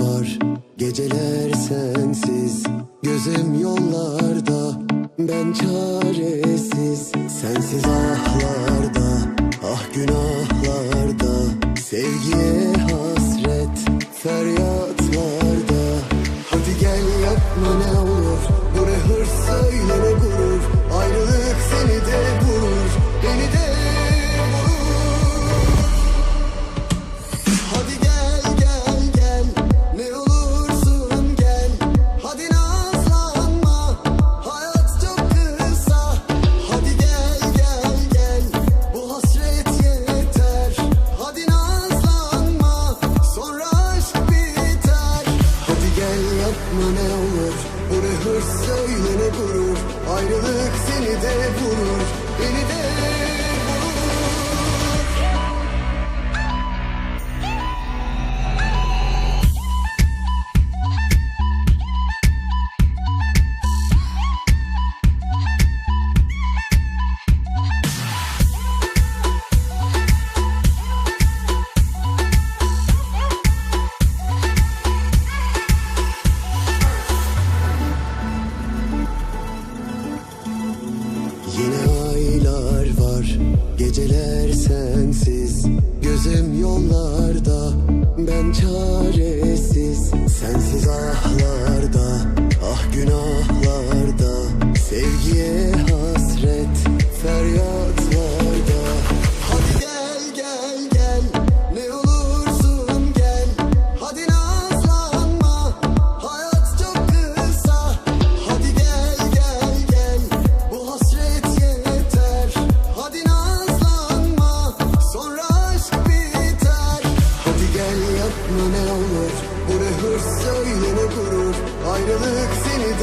Var, geceler sensiz. Gözüm yollarda, ben çaresiz. Sensiz ahlarda, ah günahlarda. Sevgiye hasret, feryatlarda. Hadi gel yapma ne olur, bu ne hırs söyle ne gurur Ayrılık seni de vurur, beni de vurur. Hadi gel gel gel ne olursun gel. Hadi nazlanma hayat çok kısa. Hadi gel gel gel bu hasret yeter. Hadi nazlanma sonra aşk biter. Hadi gel yapma ne olur hırs söyle ne gurur Ayrılık seni de vurur beni de Yine aylar var geceler sensiz. Gözüm yollarda ben çaresiz. Sensiz ahlarda ah günahlarda. Sevgiye Aklına ne olur Bu ne hırs söyleme gurur Ayrılık seni de